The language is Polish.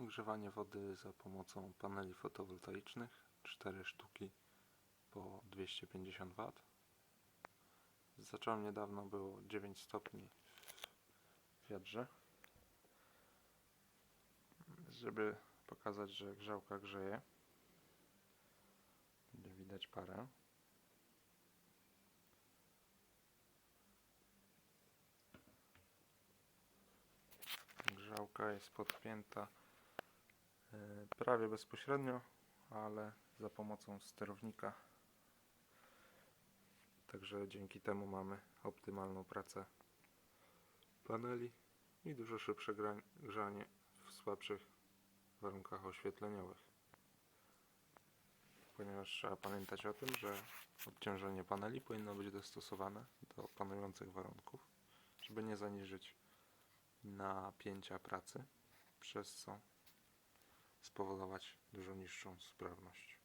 ogrzewanie wody za pomocą paneli fotowoltaicznych 4 sztuki po 250 W zacząłem niedawno było 9 stopni w wiadrze żeby pokazać, że grzałka grzeje będzie widać parę. Grzałka jest podpięta prawie bezpośrednio, ale za pomocą sterownika. Także dzięki temu mamy optymalną pracę paneli i dużo szybsze grzanie w słabszych warunkach oświetleniowych. Ponieważ trzeba pamiętać o tym, że obciążenie paneli powinno być dostosowane do panujących warunków, żeby nie zaniżyć napięcia pracy, przez co spowodować dużo niższą sprawność.